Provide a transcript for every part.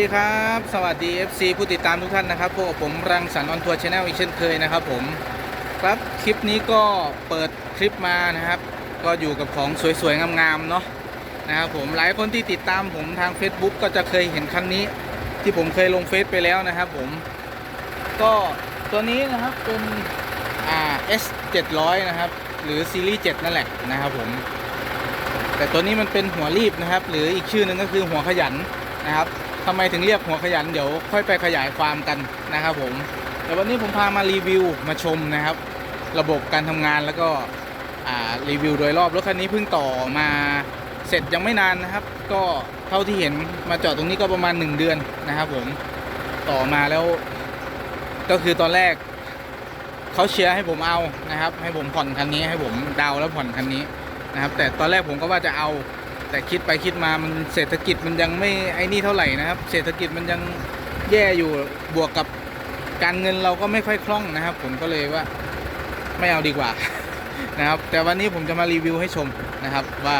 วัสดีครับ สวัสดี FC ผู้ติดตามทุกท่านนะครับพวกผมรังสรรค์ออนทัวร์ชาแนลอีกเช่นเคยนะครับผมครับคลิปนี้ก็เปิดคลิปมานะครับ ก็อยู่กับของสวยๆ งามๆเนาะนะครับผมหลายคนที่ติดตามผมทาง Facebook ก็จะเคยเห็นคันนี้ ที่ผมเคยลงเฟซไปแล้วนะครับผม ก็ตัวนี้นะครับเป็นอ่า S 700นะครับ หรือซีรีส์7นั่นแหละนะครับผมแต่ตัวนี้มันเป็นหัวรีบนะครับ หรืออีกชื่อหนึ่งก็คือหัวขยันนะครับ ทำไมถึงเรียกหัวขยันเดี๋ยวค่อยไปขยายความกันนะครับผม แต่วันนี้ผมพามารีวิวมาชมนะครับ ระบบการทำงานแล้วก็รีวิวโดยรอบรถคันนี้เพิ่งต่อมาเสร็จยังไม่นานนะครับ ก็เท่าที่เห็นมาจอดตรงนี้ก็ประมาณ 1 เดือนนะครับผมต่อมาแล้วก็คือตอนแรกเขาเชียร์ให้ผมเอานะครับ ให้ผมผ่อนคันนี้ให้ผมดาวน์แล้วผ่อนคันนี้นะครับ แต่ตอนแรกผมก็ว่าจะเอา แต่คิดไปคิดมามันเศรษฐกิจมันยังไม่ไอ้นี่เท่าไหร่นะครับ เศรษฐกิจมันยังแย่อยู่บวกกับการเงินเราก็ไม่ค่อยคล่องนะครับ ผมก็เลยว่าไม่เอาดีกว่านะครับ แต่วันนี้ผมจะมารีวิวให้ชมนะครับว่า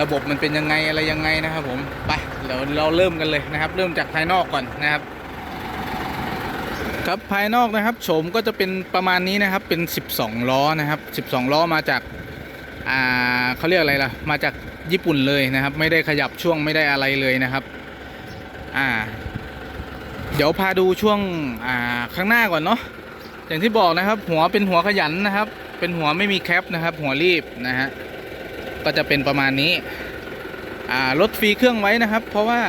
ระบบมันเป็นยังไงอะไรยังไงนะครับ ผมไปเดี๋ยวเราเริ่มกันเลยนะครับ เริ่มจากภายนอกก่อนนะครับ ครับภายนอกนะครับโฉมก็จะเป็นประมาณนี้นะครับเป็น 12 ล้อนะครับ 12 ล้อมาจาก อ่าเขาเรียกอะไรล่ะ มาจากญี่ปุ่นเลยนะครับ ไม่ได้ขยับช่วงไม่ได้อะไรเลยนะครับ อ่า เดี๋ยวพาดูช่วงอ่าข้างหน้าก่อนเนาะอย่างที่บอกนะครับ หัวเป็นหัวขยันนะครับ เป็นหัวไม่มีแคปนะครับ หัวรีบนะฮะก็จะเป็นประมาณนี้อ่ารถฟรีเครื่องไว้นะครับ เพราะว่า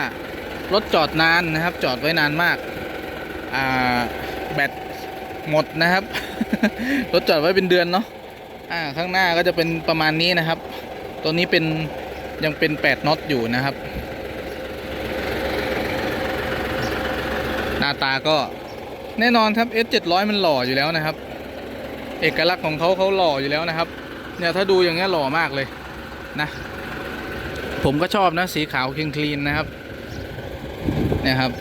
รถจอดนานนะครับ จอดไว้นานมากอ่าแบตหมดนะครับ รถจอดไว้เป็นเดือนเนาะ อ่าข้างหน้าก็จะเป็นประมาณนี้นะครับ ตัวนี้เป็นยังเป็น8น็อตอยู่นะครับ หน้าตาก็แน่นอนครับ S 700มันหล่ออยู่แล้วนะครับ เอกลักษณ์ของเขาเขาหล่ออยู่แล้วนะครับ เนี่ยถ้าดูอย่างเงี้ยหล่อมากเลยนะ ผมก็ชอบนะสีขาวคลีนคลีนนะครับ เนี่ยครับ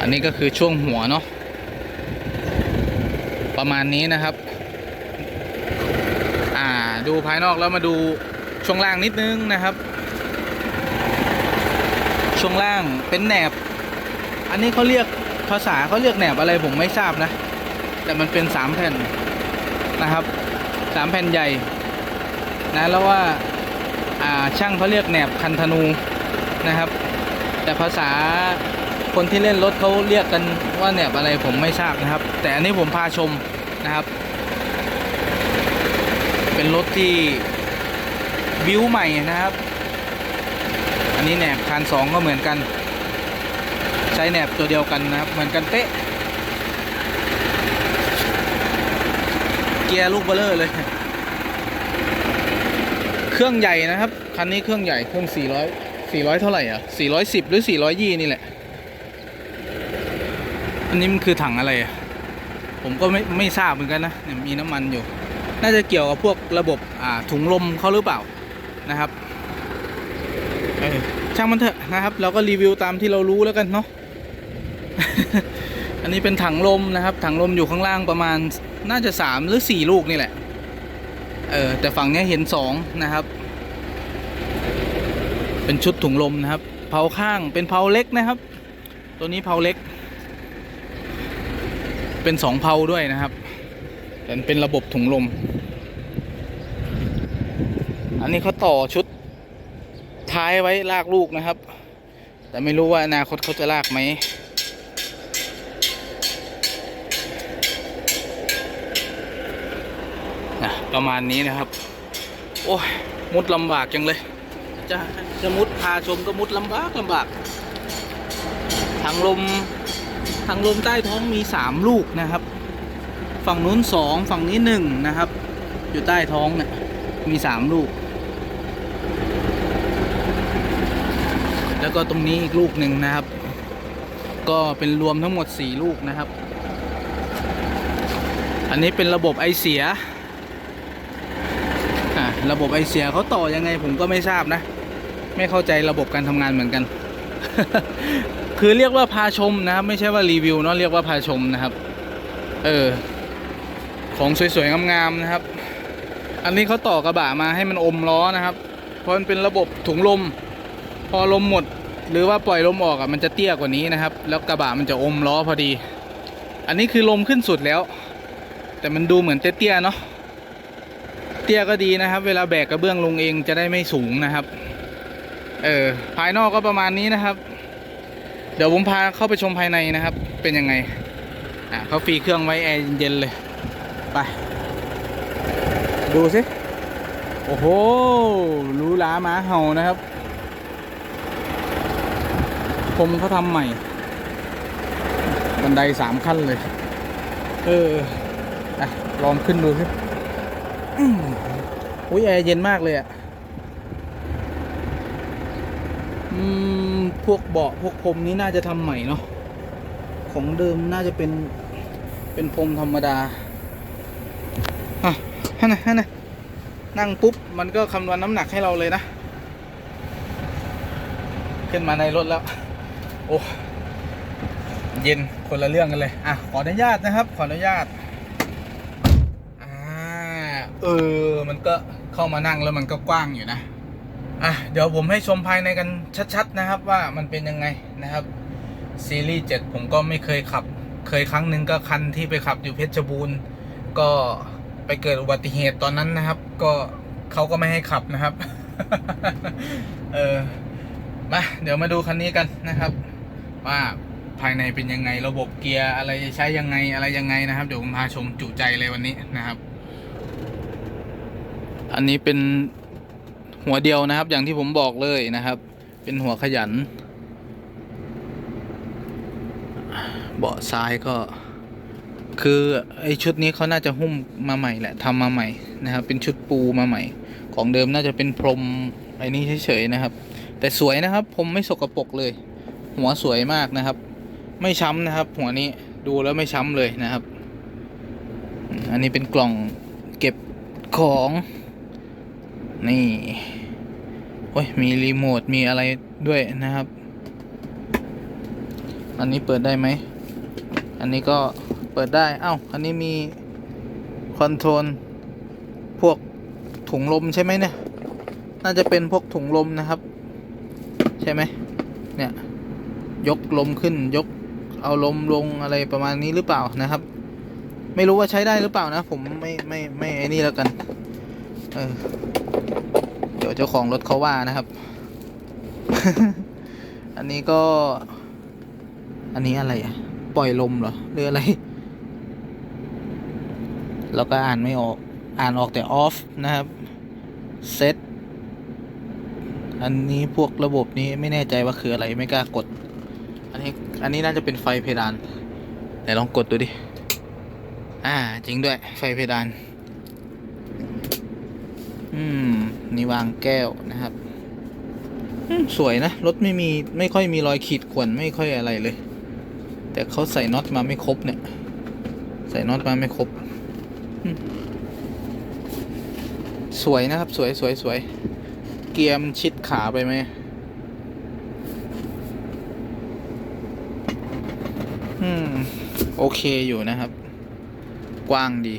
อันนี้ก็คือช่วงหัวเนาะ ประมาณนี้นะครับ อ่าดูภายนอกแล้วมาดูช่วงล่างนิดนึงนะครับ ช่วงล่างเป็นแหนบ อันนี้เขาเรียกภาษาเขาเรียกแหนบอะไรผมไม่ทราบนะ แต่มันเป็นสามแผ่นนะครับสามแผ่นใหญ่นะแล้วว่าอ่าช่างเขาเรียกแหนบคันธนูนะครับ แต่ภาษา คนที่เล่นรถเขาเรียกกันว่าแหนบอะไรผมไม่ทราบนะครับ แต่อันนี้ผมพาชมนะครับ เป็นรถที่บิวใหม่นะครับ อันนี้แหนบคันสองก็เหมือนกัน ใช้แหนบตัวเดียวกันนะครับ เหมือนกันเป๊ะเกียร์ลูกเบลเลอร์เลย เครื่องใหญ่นะครับ คันนี้เครื่องใหญ่เครื่อง 400 400 เท่าไหร่อะ 410 หรือ400ยี่นี่แหละ อันนี้มันคือถังอะไร ผมก็ไม่ไม่ทราบเหมือนกันนะเนี่ยมีน้ำมันอยู่ น่าจะเกี่ยวกับพวกระบบอ่าถุงลมเขาหรือเปล่านะครับช่างมันเถอะนะครับ เราก็รีวิวตามที่เรารู้แล้วกันเนาะอันนี้เป็นถังลมนะครับ ถังลมอยู่ข้างล่างประมาณน่าจะสามหรือสี่ลูกนี่แหละ เออแต่ฝั่งนี้เห็นสองนะครับ เป็นชุดถุงลมนะครับ เผาข้างเป็นเผาเล็กนะครับ ตัวนี้เผาเล็ก เป็นสองเผาด้วยนะครับแต่เป็นระบบถุงลม อันนี้เขาต่อชุดท้ายไว้ลากลูกนะครับ แต่ไม่รู้ว่าอนาคตเขาจะลากไหมนะประมาณนี้นะครับ โอ้ยมุดลำบากจังเลย จะจะมุดพาชมก็มุดลำบากลำบากทางลม ทางลมใต้ท้องมีสามลูกนะครับ ฝั่งนู้นสองฝั่งนี้หนึ่งนะครับ อยู่ใต้ท้องเนี่ยมีสามลูก แล้วก็ตรงนี้อีกลูกหนึ่งนะครับ ก็เป็นรวมทั้งหมดสี่ลูกนะครับ อันนี้เป็นระบบไอเสียะระบบไอเสียเขาต่อยังไงผมก็ไม่ทราบนะ ไม่เข้าใจระบบการทำงานเหมือนกัน คือเรียกว่าพาชมนะครับ ไม่ใช่ว่ารีวิวเนาะเรียกว่าพาชมนะครับ เออ ของสวยๆงามๆนะครับ อันนี้เขาต่อกระบะมาให้มันอมล้อนะครับ เพราะมันเป็นระบบถุงลม พอลมหมด หรือว่าปล่อยลมออกอะมันจะเตี้ยกว่านี้นะครับ แล้วกระบะมันจะอมล้อพอดี อันนี้คือลมขึ้นสุดแล้ว แต่มันดูเหมือนเตี้ยๆเนาะเตี้ยก็ดีนะครับ เวลาแบกกระเบื้องลงเองจะได้ไม่สูงนะครับ เออภายนอกก็ประมาณนี้นะครับ เดี๋ยวผมพาเข้าไปชมภายในนะครับ เป็นยังไง อะเขาฟรีเครื่องไว้แอร์เย็นๆเลย ไป ดูสิ โอ้โหรูหราหมาเห่านะครับ ผมเขาทำใหม่ บันไดสามขั้นเลย เอออะลองขึ้นดูสิอุ้ยแอร์เย็นมากเลยอะ่ะ อืม พวกเบาะพวกพรมนี้น่าจะทำใหม่เนาะของเดิมน่าจะเป็นเป็นพรมธรรมดาอะฮันนะฮันนะนั่งปุ๊บ มันก็คำนวณน้ำหนักให้เราเลยนะ ขึ้นมาในรถแล้ว โอ้เย็นคนละเรื่องกันเลย อะ ขออนุญาตนะครับ ขออนุญาตอ่าเออ มันก็เข้ามานั่งแล้วมันก็กว้างอยู่นะ อะเดี๋ยวผมให้ชมภายในกันชัด ๆ นะครับ ว่ามันเป็นยังไงนะครับ ซีรีส์7ผมก็ไม่เคยขับ เคยครั้งหนึ่งก็คันที่ไปขับอยู่เพชรบูรณ์ก็ไปเกิดอุบัติเหตุตอนนั้นนะครับ ก็เขาก็ไม่ให้ขับนะครับ เออมาเดี๋ยวมาดูคันนี้กันนะครับ ว่าภายในเป็นยังไงระบบเกียร์อะไรใช้ยังไงอะไรยังไงนะครับ เดี๋ยวผมพาชมจุใจเลยวันนี้นะครับ อันนี้เป็น หัวเดียวนะครับ อย่างที่ผมบอกเลยนะครับ เป็นหัวขยัน เบาะซ้ายก็ คือไอชุดนี้เขาน่าจะหุ้มมาใหม่แหละทำมาใหม่นะครับ เป็นชุดปูมาใหม่ ของเดิมน่าจะเป็นพรมไอ้นี่เฉยๆนะครับ แต่สวยนะครับ ผมไม่สกปรกเลย หัวสวยมากนะครับ ไม่ช้ำนะครับ หัวนี้ดูแล้วไม่ช้ำเลยนะครับ อันนี้เป็นกล่องเก็บของ นี่ โอ้ย มีรีโมท มีอะไรด้วยนะครับ อันนี้เปิดได้ไหม อันนี้ก็เปิดได้ เอ้า อันนี้มีคอนโทรล พวกถุงลมใช่ไหมเนี่ย น่าจะเป็นพวกถุงลมนะครับ ใช่ไหม เนี่ย ยกลมขึ้น ยก เอาลมลงอะไรประมาณนี้หรือเปล่านะครับ ไม่รู้ว่าใช้ได้หรือเปล่านะ ผมไม่ไม่ไม่ไอ้นี่แล้วกัน เออ เดี๋ยวเจ้าของรถเขาว่านะครับ อันนี้ก็ อันนี้อะไรอะ ปล่อยลมเหรอหรืออะไร แล้วก็อ่านไม่ออก อ่านออกแต่ off นะครับ set อันนี้พวกระบบนี้ไม่แน่ใจว่าคืออะไรไม่กล้ากด อันนี้อันนี้น่าจะเป็นไฟเพดานไหนลองกดดูดิ อ่าจริงด้วยไฟเพดาน อืม นี่วางแก้วนะครับ สวยนะ รถไม่มีไม่ค่อยมีรอยขีดข่วนไม่ค่อยอะไรเลย แต่เขาใส่น็อตมาไม่ครบเนี่ย ใส่น็อตมาไม่ครบ สวยนะครับ สวยสวยสวย เกียร์มนชิดขาไปไหมอืม โอเคอยู่นะครับ กว้างดี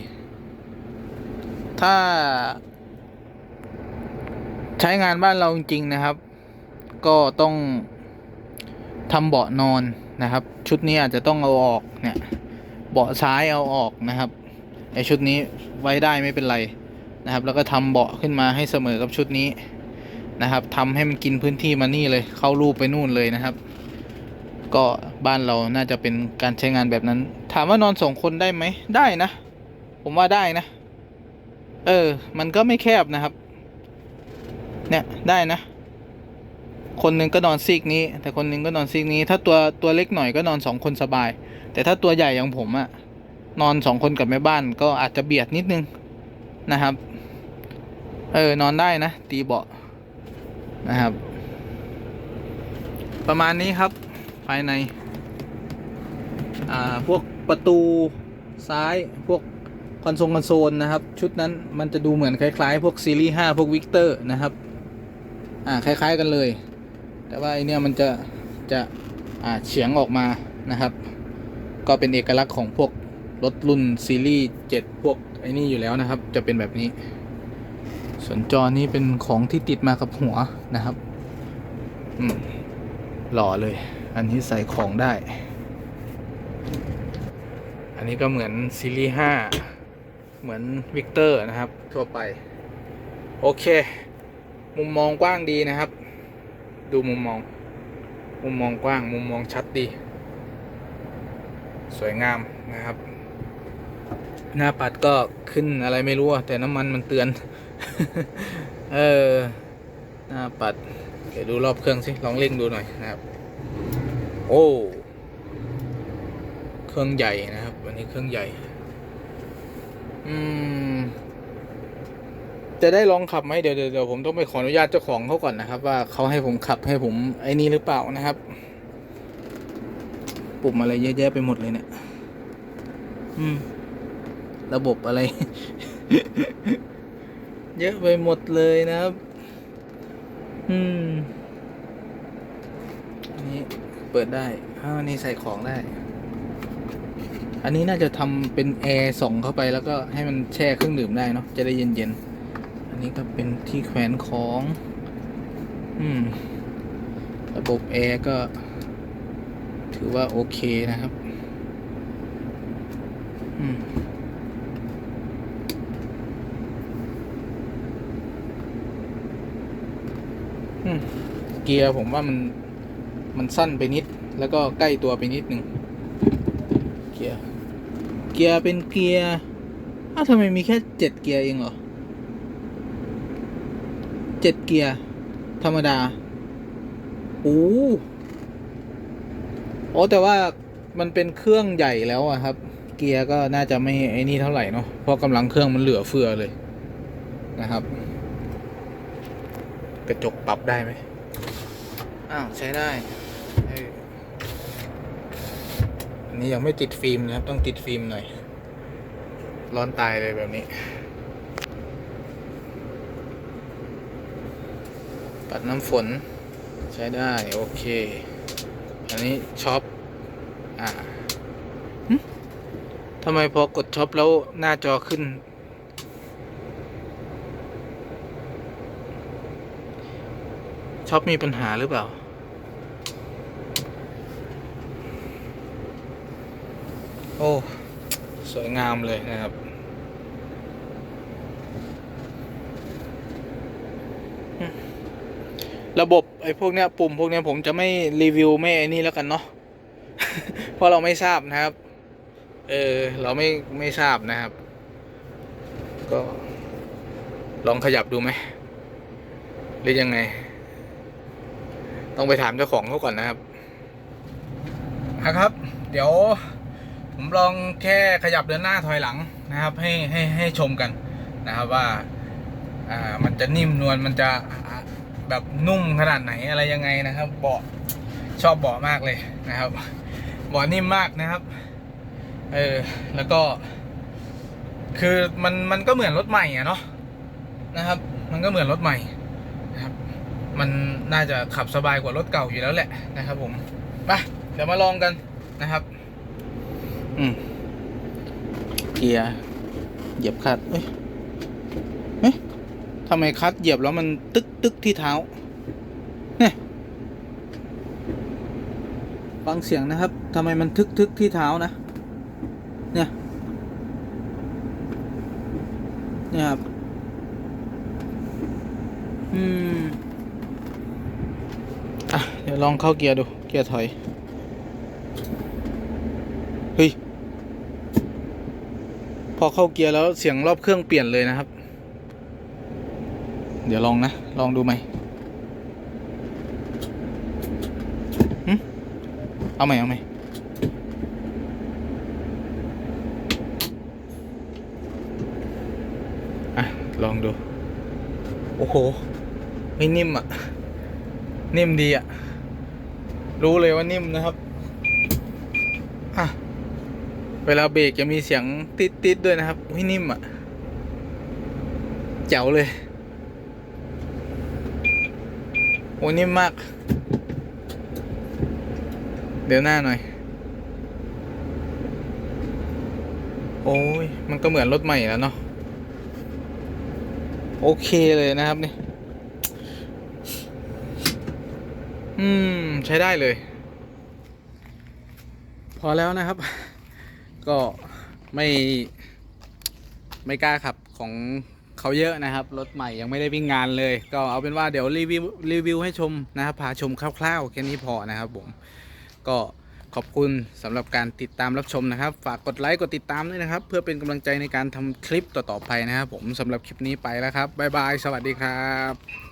ถ้า ช้งานบ้านเราจริงๆนะครับ ก็ต้องทำเบาะนอนนะครับ ชุดนี้อาจจะต้องเอาออกเนี่ยเบาะซ้ายเอาออกนะครับไอชุดนี้ไว้ได้ไม่เป็นไรนะครับ แล้วก็ทำเบาะขึ้นมาให้เสมอกับชุดนี้นะครับทำให้มันกินพื้นที่มานี่เลย เข้ารูปไปนู่นเลยนะครับ ก็บ้านเราน่าจะเป็นการใช้งานแบบนั้น ถามว่านอนสองคนได้ไหมได้นะ ผมว่าได้นะ เออ มันก็ไม่แคบนะครับ เนี่ยได้นะ คนหนึ่งก็นอนซีกนี้ แต่คนหนึ่งก็นอนซีกนี้ ถ้าตัวตัวเล็กหน่อยก็นอนสองคนสบาย แต่ถ้าตัวใหญ่อย่างผมอะนอนสองคนกับแม่บ้านก็อาจจะเบียดนิดนึงนะครับ เออนอนได้นะ ตีเบาะนะครับ ประมาณนี้ครับ ภายใน อ่า พวกประตูซ้ายพวกคอนโซลคอนโซลนะครับ ชุดนั้นมันจะดูเหมือนคล้าย ๆ พวกซีรีส์5พวกวิกเตอร์นะครับ อ่าคล้าย ๆกันเลย แต่ว่าไอเนี้ยมันจะจะอ่าเฉียงออกมานะครับ ก็เป็นเอกลักษณ์ของพวกรถรุ่นซีรีส์7พวกไอ้นี่อยู่แล้วนะครับ จะเป็นแบบนี้ ส่วนจอนี้เป็นของที่ติดมากับหัวนะครับอืมหล่อเลย อันนี้ใส่ของได้ อันนี้ก็เหมือนซีรีส์5เหมือนวิกเตอร์นะครับ ทั่วไป โอเค มุมมองกว้างดีนะครับ ดูมุมมอง มุมมองกว้าง มุมมองชัดดี สวยงามนะครับ หน้าปัดก็ขึ้นอะไรไม่รู้แต่น้ำมันมันเตือน เออ หน้าปัด เดี๋ยวดูรอบเครื่องสิ ลองเร่งดูหน่อยนะครับ โอ้เครื่องใหญ่นะครับอันนี้เครื่องใหญ่ อืม จะได้ลองขับไหมเดี๋ยวเดี๋ยวผมต้องไปขออนุญาตเจ้าของเขาก่อนนะครับ ว่าเขาให้ผมขับให้ผมไอ้นี่หรือเปล่านะครับ ปุ่มอะไรเยอะแยะไปหมดเลยเนี่ยอืม ระบบอะไร เยอะไปหมดเลยนะครับ อืมอันนี้เปิดได้อ้าวอันนี้ใส่ของได้ อันนี้น่าจะทำเป็นแอร์ส่งเข้าไปแล้วก็ให้มันแช่เครื่องดื่มได้เนาะจะได้เย็นๆ อันนี้ก็เป็นที่แขวนของ อืม ระบบแอร์ก็ ถือว่าโอเคนะครับ อืมเกียร์ผมว่ามันมันสั้นไปนิด แล้วก็ใกล้ตัวไปนิดหนึ่งเกียร์ เกียร์เป็นเกียร์อ้าวทำไมมีแค่เจ็ดเกียร์เองเหรอ เจ็ดเกียร์ ธรรมดา โอ้โอ้แต่ว่ามันเป็นเครื่องใหญ่แล้วอะครับ เกียร์ก็น่าจะไม่ไอ้นี่เท่าไหร่เนาะเพราะกำลังเครื่องมันเหลือเฟือเลยนะครับ กระจกปรับได้ไหมอ้าวใช้ได้เอออันนี้ยังไม่ติดฟิล์มนะครับ ต้องติดฟิล์มหน่อย ร้อนตายเลยแบบนี้ ปัดน้ำฝนใช้ได้ โอเค อันนี้ช็อป อ่าทำไมพอกดช็อปแล้วหน้าจอขึ้น ช็อปมีปัญหาหรือเปล่า โอ้ สวยงามเลยนะครับ ระบบไอ้พวกเนี้ยปุ่มพวกเนี้ยผมจะไม่รีวิวไม่ไอ้นี่แล้วกันเนาะเพราะเราไม่ทราบนะครับ เออเราไม่ไม่ทราบนะครับ ก็ลองขยับดูไหมหรือยังไง ต้องไปถามเจ้าของเขาก่อนนะครับนะครับ เดี๋ยวผมลองแค่ขยับเดินหน้าถอยหลังนะครับ ให้ให้ให้ชมกันนะครับว่า อ่ามันจะนิ่มนวลมันจะอ่า แบบนุ่มขนาดไหนอะไรยังไงนะครับ เบาะชอบเบาะมากเลยนะครับเบาะนิ่มมากนะครับ เออแล้วก็ คือมันมันก็เหมือนรถใหม่อะเนาะนะครับ มันก็เหมือนรถใหม่นะครับ มันน่าจะขับสบายกว่ารถเก่าอยู่แล้วแหละนะครับผมไปเดี๋ยวมาลองกันนะครับ อืมเกียร์เหยียบคัดเอ้ย ทำไมคัดเหยียบแล้วมันตึกตึกที่เท้าเนี่ยฟังเสียงนะครับทำไมมันทึกทึกที่เท้านะ เนี่ย เนี่ยครับ อืม อะ เดี๋ยวลองเข้าเกียร์ดู เกียร์ถอย เฮ้ย พอเข้าเกียร์แล้วเสียงรอบเครื่องเปลี่ยนเลยนะครับ เดี๋ยวลองนะ ลองดูไหมเอาไหมเอาไหมอะ ลองดู โอ้โห ไม่นิ่มอะ นิ่มดีอะ รู้เลยว่านิ่มนะครับอะเวลาเบรกจะมีเสียงติดติดๆด้วยนะครับ อุ้ยนิ่มอะ เจ๋วเลย โอ้นิ่มมาก เดี๋ยวหน้าหน่อย โอ้ย มันก็เหมือนรถใหม่แล้วเนาะ โอเคเลยนะครับนี่ อืม ใช้ได้เลย พอแล้วนะครับ ก็ไม่ ไม่กล้าขับของ เขาเยอะนะครับ รถใหม่ยังไม่ได้วิ่งงานเลย ก็เอาเป็นว่าเดี๋ยวรีวิวรีวิวให้ชมนะครับพาชมคร่าวๆแค่นี้พอนะครับผมก็ขอบคุณสำหรับการติดตามรับชมนะครับ ฝากกดไลค์กดติดตามด้วยนะครับ เพื่อเป็นกำลังใจในการทำคลิปต่อๆไปนะครับผมสำหรับคลิปนี้ไปแล้วครับบ๊ายบาย สวัสดีครับ